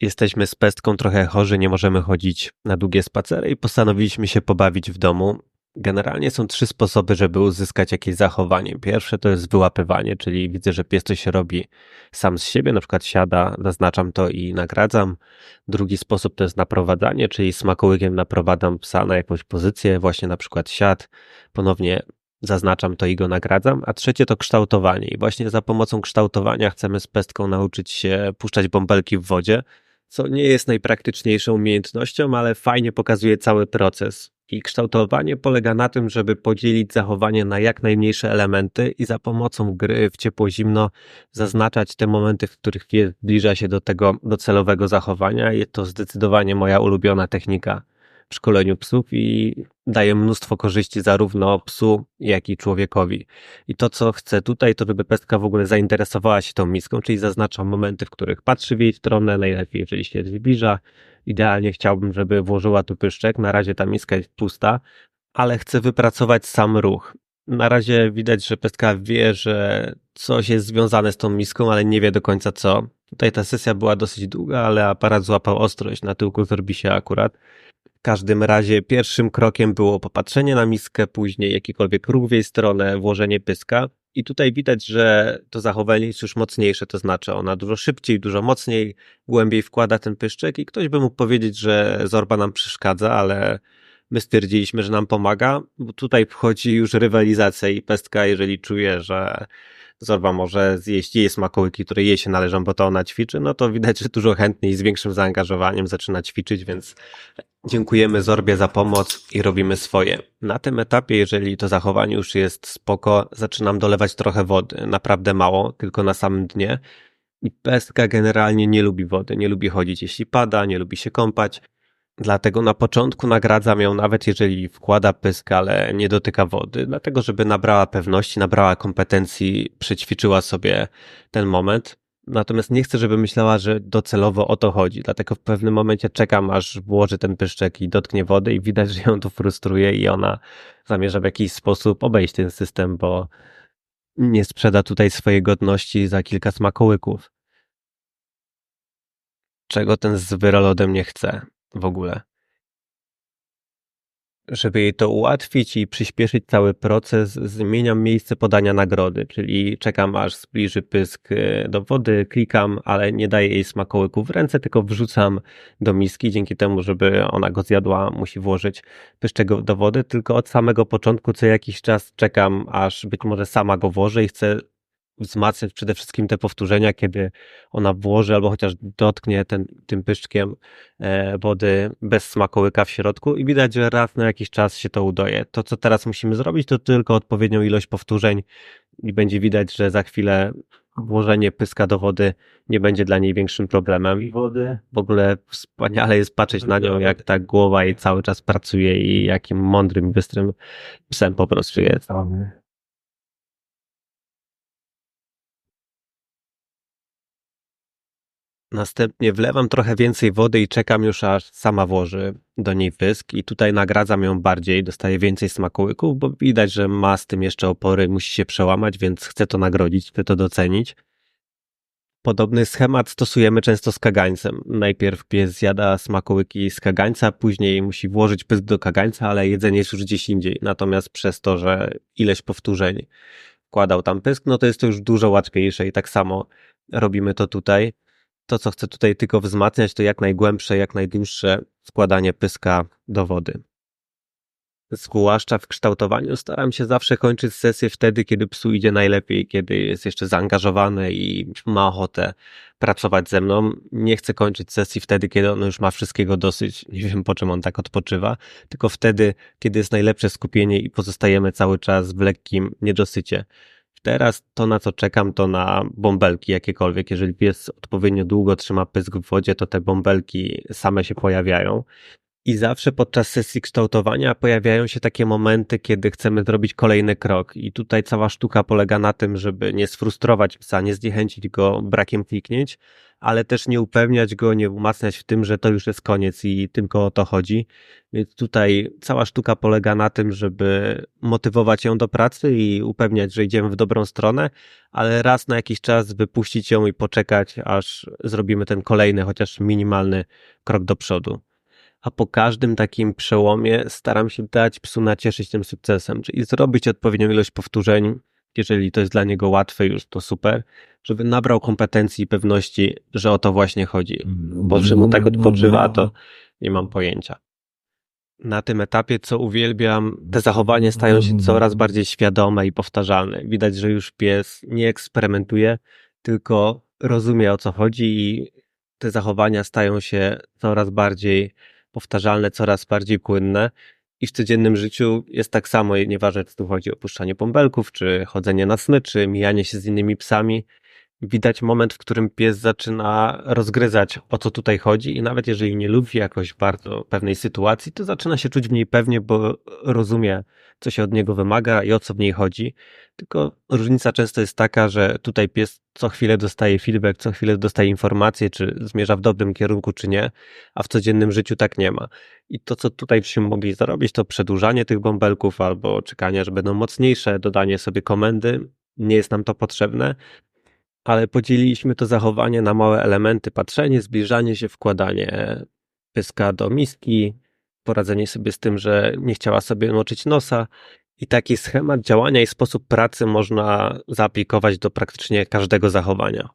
Jesteśmy z pestką trochę chorzy, nie możemy chodzić na długie spacery i postanowiliśmy się pobawić w domu. Generalnie są trzy sposoby, żeby uzyskać jakieś zachowanie. Pierwsze to jest wyłapywanie, czyli widzę, że pies coś robi sam z siebie, na przykład siada, zaznaczam to i nagradzam. Drugi sposób to jest naprowadzanie, czyli smakołykiem naprowadzam psa na jakąś pozycję, właśnie na przykład siad. Ponownie zaznaczam to i go nagradzam. A trzecie to kształtowanie. I właśnie za pomocą kształtowania chcemy z pestką nauczyć się puszczać bąbelki w wodzie co nie jest najpraktyczniejszą umiejętnością, ale fajnie pokazuje cały proces. I kształtowanie polega na tym, żeby podzielić zachowanie na jak najmniejsze elementy i za pomocą gry w ciepło-zimno zaznaczać te momenty, w których zbliża się do tego docelowego zachowania. Jest to zdecydowanie moja ulubiona technika w szkoleniu psów i daje mnóstwo korzyści zarówno psu, jak i człowiekowi. I to, co chcę tutaj, to żeby pestka w ogóle zainteresowała się tą miską, czyli zaznaczam momenty, w których patrzy w jej stronę, najlepiej jeżeli się zbliża. Idealnie chciałbym, żeby włożyła tu pyszczek. Na razie ta miska jest pusta, ale chcę wypracować sam ruch. Na razie widać, że pestka wie, że coś jest związane z tą miską, ale nie wie do końca co. Tutaj ta sesja była dosyć długa, ale aparat złapał ostrość. Na tyłku zrobi się akurat. W każdym razie pierwszym krokiem było popatrzenie na miskę, później jakikolwiek ruch w jej stronę, włożenie pyska. I tutaj widać, że to zachowanie jest już mocniejsze, to znaczy ona dużo szybciej, dużo mocniej, głębiej wkłada ten pyszczek i ktoś by mógł powiedzieć, że Zorba nam przeszkadza, ale my stwierdziliśmy, że nam pomaga, bo tutaj wchodzi już rywalizacja i pestka, jeżeli czuje, że Zorba może zjeść jej smakołyki, które jej się należą, bo to ona ćwiczy, no to widać, że dużo chętniej z większym zaangażowaniem zaczyna ćwiczyć, więc dziękujemy Zorbie za pomoc i robimy swoje. Na tym etapie, jeżeli to zachowanie już jest spoko, zaczynam dolewać trochę wody, naprawdę mało, tylko na samym dnie. I pestka generalnie nie lubi wody, nie lubi chodzić jeśli pada, nie lubi się kąpać. Dlatego na początku nagradzam ją, nawet jeżeli wkłada pysk, ale nie dotyka wody, dlatego żeby nabrała pewności, nabrała kompetencji, przećwiczyła sobie ten moment. Natomiast nie chcę, żeby myślała, że docelowo o to chodzi. Dlatego w pewnym momencie czekam, aż włoży ten pyszczek i dotknie wody, i widać, że ją to frustruje, i ona zamierza w jakiś sposób obejść ten system, bo nie sprzeda tutaj swojej godności za kilka smakołyków. Czego ten zwyrol ode mnie chce? w ogóle. Żeby jej to ułatwić i przyspieszyć cały proces, zmieniam miejsce podania nagrody, czyli czekam aż zbliży pysk e, do wody, klikam, ale nie daję jej smakołyku w ręce, tylko wrzucam do miski. Dzięki temu, żeby ona go zjadła, musi włożyć pyszczek do wody, tylko od samego początku co jakiś czas czekam, aż być może sama go włoży i chcę wzmacniać przede wszystkim te powtórzenia, kiedy ona włoży albo chociaż dotknie ten, tym pyszczkiem e, wody bez smakołyka w środku i widać, że raz na jakiś czas się to udaje. To, co teraz musimy zrobić, to tylko odpowiednią ilość powtórzeń i będzie widać, że za chwilę włożenie pyska do wody nie będzie dla niej większym problemem. I wody. W ogóle wspaniale jest patrzeć na nią, jak ta głowa jej cały czas pracuje i jakim mądrym, bystrym psem po prostu jest. Następnie wlewam trochę więcej wody i czekam już aż sama włoży do niej wysk i tutaj nagradzam ją bardziej, dostaję więcej smakołyków, bo widać, że ma z tym jeszcze opory, musi się przełamać, więc chcę to nagrodzić, chcę to docenić. Podobny schemat stosujemy często z kagańcem. Najpierw pies zjada smakołyki z kagańca, później musi włożyć pysk do kagańca, ale jedzenie jest już gdzieś indziej. Natomiast przez to, że ileś powtórzeń wkładał tam pysk, no to jest to już dużo łatwiejsze i tak samo robimy to tutaj to, co chcę tutaj tylko wzmacniać, to jak najgłębsze, jak najdłuższe składanie pyska do wody. Zwłaszcza w kształtowaniu staram się zawsze kończyć sesję wtedy, kiedy psu idzie najlepiej, kiedy jest jeszcze zaangażowane i ma ochotę pracować ze mną. Nie chcę kończyć sesji wtedy, kiedy on już ma wszystkiego dosyć. Nie wiem, po czym on tak odpoczywa, tylko wtedy, kiedy jest najlepsze skupienie i pozostajemy cały czas w lekkim niedosycie. Teraz to, na co czekam, to na bąbelki jakiekolwiek. Jeżeli pies odpowiednio długo trzyma pysk w wodzie, to te bąbelki same się pojawiają. I zawsze podczas sesji kształtowania pojawiają się takie momenty, kiedy chcemy zrobić kolejny krok. I tutaj cała sztuka polega na tym, żeby nie sfrustrować psa, nie zniechęcić go brakiem kliknięć, ale też nie upewniać go, nie umacniać w tym, że to już jest koniec i tylko o to chodzi. Więc tutaj cała sztuka polega na tym, żeby motywować ją do pracy i upewniać, że idziemy w dobrą stronę, ale raz na jakiś czas wypuścić ją i poczekać, aż zrobimy ten kolejny, chociaż minimalny krok do przodu a po każdym takim przełomie staram się dać psu nacieszyć tym sukcesem, czyli zrobić odpowiednią ilość powtórzeń, jeżeli to jest dla niego łatwe już, to super, żeby nabrał kompetencji i pewności, że o to właśnie chodzi. Bo że mu tak odpoczywa, to nie mam pojęcia. Na tym etapie, co uwielbiam, te zachowania stają się coraz bardziej świadome i powtarzalne. Widać, że już pies nie eksperymentuje, tylko rozumie o co chodzi i te zachowania stają się coraz bardziej powtarzalne, coraz bardziej płynne. I w codziennym życiu jest tak samo, nieważne czy tu chodzi o puszczanie bąbelków, czy chodzenie na smyczy, mijanie się z innymi psami. Widać moment, w którym pies zaczyna rozgryzać, o co tutaj chodzi, i nawet jeżeli nie lubi jakoś bardzo pewnej sytuacji, to zaczyna się czuć w niej pewnie, bo rozumie, co się od niego wymaga i o co w niej chodzi. Tylko różnica często jest taka, że tutaj pies co chwilę dostaje feedback, co chwilę dostaje informacje, czy zmierza w dobrym kierunku, czy nie, a w codziennym życiu tak nie ma. I to, co tutaj byśmy mogli zrobić, to przedłużanie tych bąbelków albo czekanie, że będą mocniejsze, dodanie sobie komendy. Nie jest nam to potrzebne, ale podzieliliśmy to zachowanie na małe elementy: patrzenie, zbliżanie się, wkładanie pyska do miski, poradzenie sobie z tym, że nie chciała sobie moczyć nosa. I taki schemat działania i sposób pracy można zaaplikować do praktycznie każdego zachowania.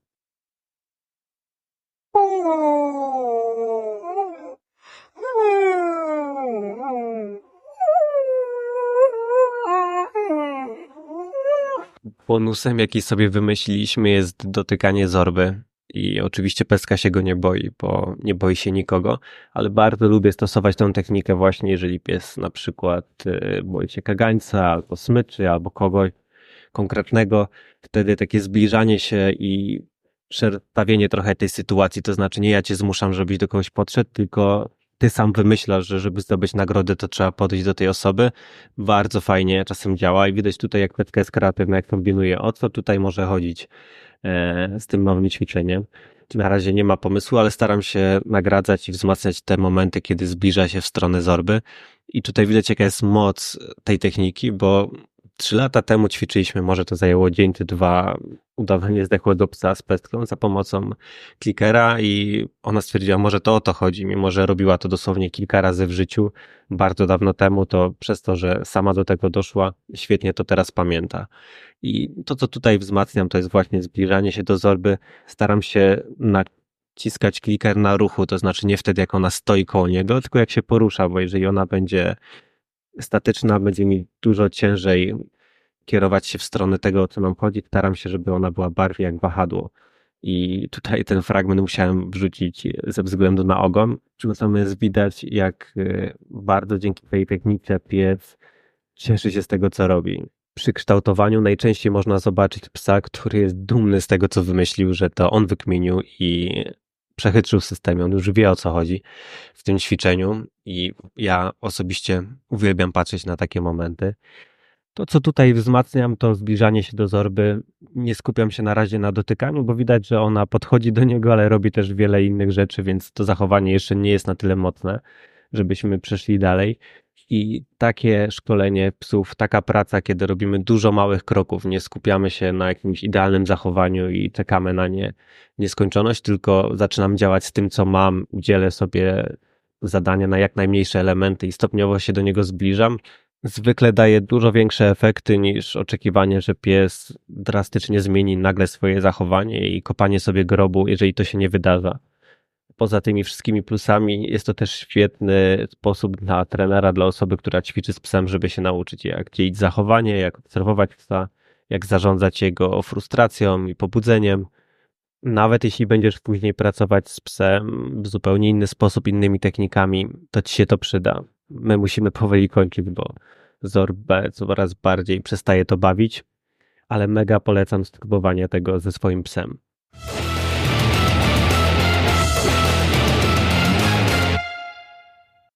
Bonusem, jaki sobie wymyśliliśmy, jest dotykanie zorby. I oczywiście peska się go nie boi, bo nie boi się nikogo, ale bardzo lubię stosować tę technikę właśnie, jeżeli pies na przykład y, boi się kagańca, albo smyczy, albo kogoś konkretnego. Wtedy takie zbliżanie się i przestawienie trochę tej sytuacji, to znaczy nie ja cię zmuszam, żebyś do kogoś podszedł, tylko ty sam wymyślasz, że żeby zdobyć nagrodę, to trzeba podejść do tej osoby. Bardzo fajnie czasem działa i widać tutaj, jak petka jest kreatywna, jak kombinuje, o co tutaj może chodzić e, z tym nowym ćwiczeniem. Na razie nie ma pomysłu, ale staram się nagradzać i wzmacniać te momenty, kiedy zbliża się w stronę zorby. I tutaj widać, jaka jest moc tej techniki, bo trzy lata temu ćwiczyliśmy, może to zajęło dzień czy dwa, udawanie zdechłego psa z pestką za pomocą klikera i ona stwierdziła, może to o to chodzi, mimo że robiła to dosłownie kilka razy w życiu, bardzo dawno temu, to przez to, że sama do tego doszła, świetnie to teraz pamięta. I to, co tutaj wzmacniam, to jest właśnie zbliżanie się do zorby. Staram się naciskać kliker na ruchu, to znaczy nie wtedy, jak ona stoi koło niego, tylko jak się porusza, bo jeżeli ona będzie statyczna, będzie mi dużo ciężej kierować się w stronę tego, o co nam chodzi. Staram się, żeby ona była bardziej jak wahadło. I tutaj ten fragment musiałem wrzucić ze względu na ogon. Natomiast widać, jak y, bardzo dzięki tej technice pies cieszy się z tego, co robi. Przy kształtowaniu najczęściej można zobaczyć psa, który jest dumny z tego, co wymyślił, że to on wykminił i przechytrzył system. On już wie, o co chodzi w tym ćwiczeniu i ja osobiście uwielbiam patrzeć na takie momenty. To, co tutaj wzmacniam, to zbliżanie się do zorby. Nie skupiam się na razie na dotykaniu, bo widać, że ona podchodzi do niego, ale robi też wiele innych rzeczy, więc to zachowanie jeszcze nie jest na tyle mocne, żebyśmy przeszli dalej. I takie szkolenie psów, taka praca, kiedy robimy dużo małych kroków, nie skupiamy się na jakimś idealnym zachowaniu i czekamy na nie nieskończoność, tylko zaczynam działać z tym, co mam, udzielę sobie zadania na jak najmniejsze elementy i stopniowo się do niego zbliżam, zwykle daje dużo większe efekty niż oczekiwanie, że pies drastycznie zmieni nagle swoje zachowanie i kopanie sobie grobu, jeżeli to się nie wydarza. Poza tymi wszystkimi plusami jest to też świetny sposób dla trenera, dla osoby, która ćwiczy z psem, żeby się nauczyć jak dzielić zachowanie, jak obserwować psa, jak zarządzać jego frustracją i pobudzeniem. Nawet jeśli będziesz później pracować z psem w zupełnie inny sposób, innymi technikami, to ci się to przyda my musimy powoli kończyć, bo Zorbę coraz bardziej przestaje to bawić, ale mega polecam spróbowanie tego ze swoim psem.